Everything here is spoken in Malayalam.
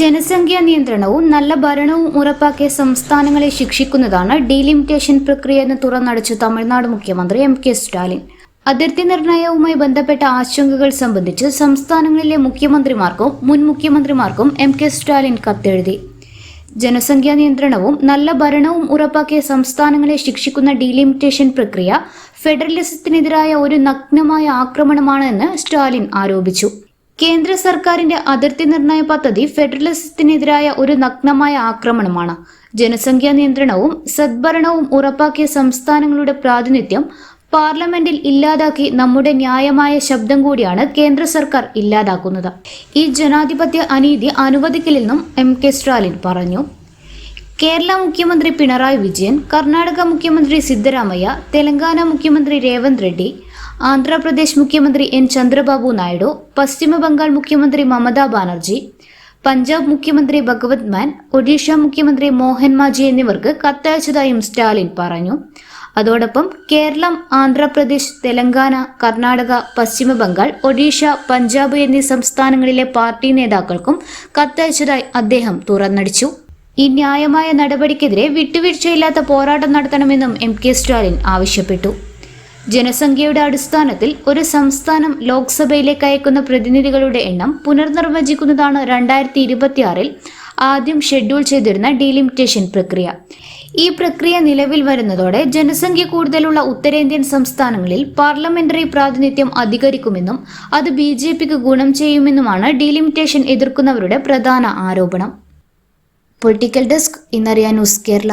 ജനസംഖ്യാ നിയന്ത്രണവും നല്ല ഭരണവും ഉറപ്പാക്കിയ സംസ്ഥാനങ്ങളെ ശിക്ഷിക്കുന്നതാണ് ഡീലിമിറ്റേഷൻ പ്രക്രിയ എന്ന് തുറന്നടച്ചു തമിഴ്നാട് മുഖ്യമന്ത്രി എം കെ സ്റ്റാലിൻ. അതിർത്തി നിർണയവുമായി ബന്ധപ്പെട്ട ആശങ്കകൾ സംബന്ധിച്ച് സംസ്ഥാനങ്ങളിലെ മുഖ്യമന്ത്രിമാർക്കും മുൻ മുഖ്യമന്ത്രിമാർക്കും എം കെ സ്റ്റാലിൻ കത്തെഴുതി. ജനസംഖ്യാ നിയന്ത്രണവും നല്ല ഭരണവും ഉറപ്പാക്കിയ സംസ്ഥാനങ്ങളെ ശിക്ഷിക്കുന്ന ഡീലിമിറ്റേഷൻ പ്രക്രിയ ഫെഡറലിസത്തിനെതിരായ ഒരു നഗ്നമായ ആക്രമണമാണ് എന്ന് സ്റ്റാലിൻ ആരോപിച്ചു. കേന്ദ്ര സർക്കാരിന്റെ അതിർത്തി നിർണയ പദ്ധതി ഫെഡറലിസത്തിനെതിരായ ഒരു നഗ്നമായ ആക്രമണമാണ്. ജനസംഖ്യാ നിയന്ത്രണവും സദ്ഭരണവും ഉറപ്പാക്കിയ സംസ്ഥാനങ്ങളുടെ പ്രാതിനിധ്യം പാർലമെന്റിൽ ഇല്ലാതാക്കി നമ്മുടെ ന്യായമായ ശബ്ദം കൂടിയാണ് കേന്ദ്ര സർക്കാർ ഇല്ലാതാക്കുന്നത്. ഈ ജനാധിപത്യ അനീതി അനുവദിക്കില്ലെന്നും എം കെ സ്റ്റാലിൻ പറഞ്ഞു. കേരള മുഖ്യമന്ത്രി പിണറായി വിജയൻ കർണാടക മുഖ്യമന്ത്രി സിദ്ധരാമയ്യ തെലങ്കാന മുഖ്യമന്ത്രി രേവന്ത് റെഡ്ഡി ആന്ധ്രാപ്രദേശ് മുഖ്യമന്ത്രി എൻ ചന്ദ്രബാബു നായിഡു പശ്ചിമ ബംഗാൾ മുഖ്യമന്ത്രി മമതാ ബാനർജി പഞ്ചാബ് മുഖ്യമന്ത്രി ഭഗവത് മാൻ ഒഡീഷ മുഖ്യമന്ത്രി മോഹൻ മാജി എന്നിവർക്ക് കത്തയച്ചതായും സ്റ്റാലിൻ പറഞ്ഞു. അതോടൊപ്പം കേരളം ആന്ധ്രാപ്രദേശ് തെലങ്കാന കർണാടക പശ്ചിമ ബംഗാൾ ഒഡീഷ പഞ്ചാബ് എന്നീ സംസ്ഥാനങ്ങളിലെ പാർട്ടി നേതാക്കൾക്കും കത്തയച്ചതായി അദ്ദേഹം തുറന്നടിച്ചു. ഈ ന്യായമായ നടപടിക്കെതിരെ വിട്ടുവീഴ്ചയില്ലാത്ത പോരാട്ടം നടത്തണമെന്നും എം കെ സ്റ്റാലിൻ ആവശ്യപ്പെട്ടു. ജനസംഖ്യയുടെ അടിസ്ഥാനത്തിൽ ഒരു സംസ്ഥാനം ലോക്സഭയിലേക്ക് അയക്കുന്ന പ്രതിനിധികളുടെ എണ്ണം പുനർനിർവചിക്കുന്നതാണ് രണ്ടായിരത്തി ഇരുപത്തിയാറിൽ ആദ്യം ഷെഡ്യൂൾ ചെയ്തിരുന്ന ഡീലിമിറ്റേഷൻ പ്രക്രിയ. ഈ പ്രക്രിയ നിലവിൽ വരുന്നതോടെ ജനസംഖ്യ കൂടുതലുള്ള ഉത്തരേന്ത്യൻ സംസ്ഥാനങ്ങളിൽ പാർലമെന്ററി പ്രാതിനിധ്യം അധികരിക്കുമെന്നും അത് ബി ജെ പിക്ക് ഗുണം ചെയ്യുമെന്നുമാണ് ഡീലിമിറ്റേഷൻ എതിർക്കുന്നവരുടെ പ്രധാന ആരോപണം. പൊളിറ്റിക്കൽ ഡെസ്ക് ഇന്നറിയാൻ ന്യൂസ് കേരള.